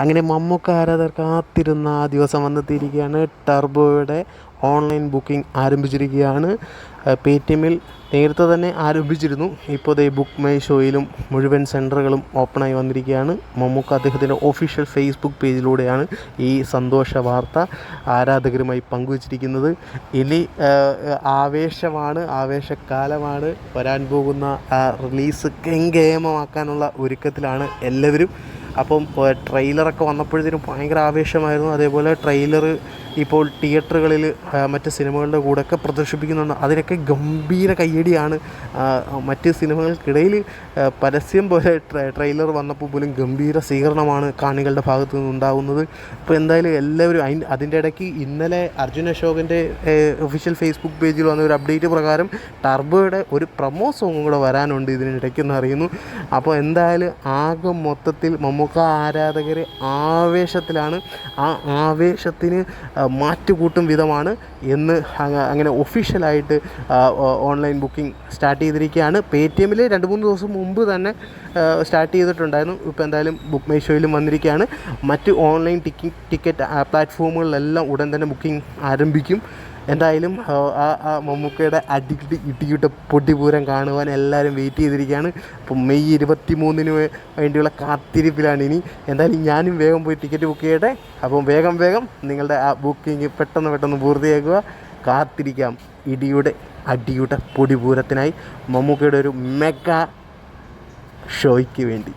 അങ്ങനെ മമ്മൂക്ക ആരാധകർ കാത്തിരുന്ന ആ ദിവസം വന്നെത്തിയിരിക്കുകയാണ്. ടർബോയുടെ ഓൺലൈൻ ബുക്കിംഗ് ആരംഭിച്ചിരിക്കുകയാണ്. പേ ടി എമ്മിൽ നേരത്തെ തന്നെ ആരംഭിച്ചിരുന്നു. ഇപ്പോൾ ദേ ബുക്ക് മൈ ഷോയിലും മുഴുവൻ സെന്ററുകളും ഓപ്പണായി വന്നിരിക്കുകയാണ്. മമ്മൂക്ക അദ്ദേഹത്തിന്റെ ഒഫീഷ്യൽ ഫേസ്ബുക്ക് പേജിലൂടെയാണ് ഈ സന്തോഷ വാർത്ത ആരാധകരുമായി പങ്കുവച്ചിരിക്കുന്നത്. ഇനി ആവേശമാണ് ആവേശകാലമാണ്. വരാൻ പോകുന്ന റിലീസ് കെങ്കേമമാക്കാനുള്ള ഒരുക്കത്തിലാണ് എല്ലാവരും. അപ്പം ട്രെയിലറൊക്കെ വന്നപ്പോഴത്തേനും ഭയങ്കര ആവേശമായിരുന്നു. അതേപോലെ ട്രെയിലർ ഇപ്പോൾ തിയേറ്ററുകളിൽ മറ്റ് സിനിമകളുടെ കൂടെയൊക്കെ പ്രദർശിപ്പിക്കുന്നുണ്ട്. അതിനൊക്കെ ഗംഭീര കയ്യടിയാണ്. മറ്റ് സിനിമകൾക്കിടയിൽ പരസ്യം പോലെ ട്രെ- ട്രെയിലർ വന്നപ്പോൾ പോലും ഗംഭീര സ്വീകരണമാണ് കാണികളുടെ ഭാഗത്തു നിന്നുണ്ടാകുന്നത്. അപ്പോൾ എന്തായാലും എല്ലാവരും അതിന്റെ അതിന്റെ ഇടയ്ക്ക് ഇന്നലെ അർജുൻ അശോകന്റെ ഒഫീഷ്യൽ ഫേസ്ബുക്ക് പേജിൽ വന്ന ഒരു അപ്ഡേറ്റ് പ്രകാരം ടർബോയുടെ ഒരു പ്രൊമോ സോങ്ങും കൂടെ വരാനുണ്ട് ഇതിനിടയ്ക്കെന്ന് അറിയുന്നു അപ്പോൾ എന്തായാലും ആകെ മൊത്തത്തിൽ മമ്മൂക്ക ആരാധകർ ആവേശത്തിലാണ്. ആ ആവേശത്തിന് മാറ്റുകൂട്ടും വിധമാണ് എന്ന് അങ്ങ- അങ്ങനെ ഒഫീഷ്യലായിട്ട് ഓൺലൈൻ ബുക്കിംഗ് സ്റ്റാർട്ട് ചെയ്തിരിക്കുകയാണ്. പേ ടി എമ്മിൽ രണ്ട് മൂന്ന് ദിവസം മുമ്പ് തന്നെ സ്റ്റാർട്ട് ചെയ്തിട്ടുണ്ടായിരുന്നു. ഇപ്പോൾ എന്തായാലും ബുക്ക് മൈ ഷോയിലും വന്നിരിക്കുകയാണ്. മറ്റ് ഓൺലൈൻ ടിക്കിംഗ് ടിക്കറ്റ് പ്ലാറ്റ്ഫോമുകളിലെല്ലാം ഉടൻ തന്നെ ബുക്കിംഗ് ആരംഭിക്കും. എന്തായാലും ആ, ആ മമ്മൂക്കയുടെ അടിക്കിട്ട് ഇടിക്കിട്ട പൊട്ടിപൂരം കാണുവാൻ എല്ലാവരും വെയിറ്റ് ചെയ്തിരിക്കുകയാണ്. അപ്പം മെയ് ഇരുപത്തി മൂന്നിന് വേണ്ടിയുള്ള കാത്തിരിപ്പിലാണ് ഇനി. എന്തായാലും ഞാനും വേഗം പോയി ടിക്കറ്റ് ബുക്ക് ചെയ്യട്ടെ. അപ്പം വേഗം വേഗം നിങ്ങളുടെ ആ ബുക്കിംഗ് പെട്ടെന്ന് പെട്ടെന്ന് പൂർത്തിയാക്കുക. കാത്തിരിക്കാം. ഇടിയുടെ അടിയുടെ പൊടിപൂരത്തിനായി മമ്മൂക്കയുടെ ഒരു മെഗാ ഷോയ്ക്ക് വേണ്ടി.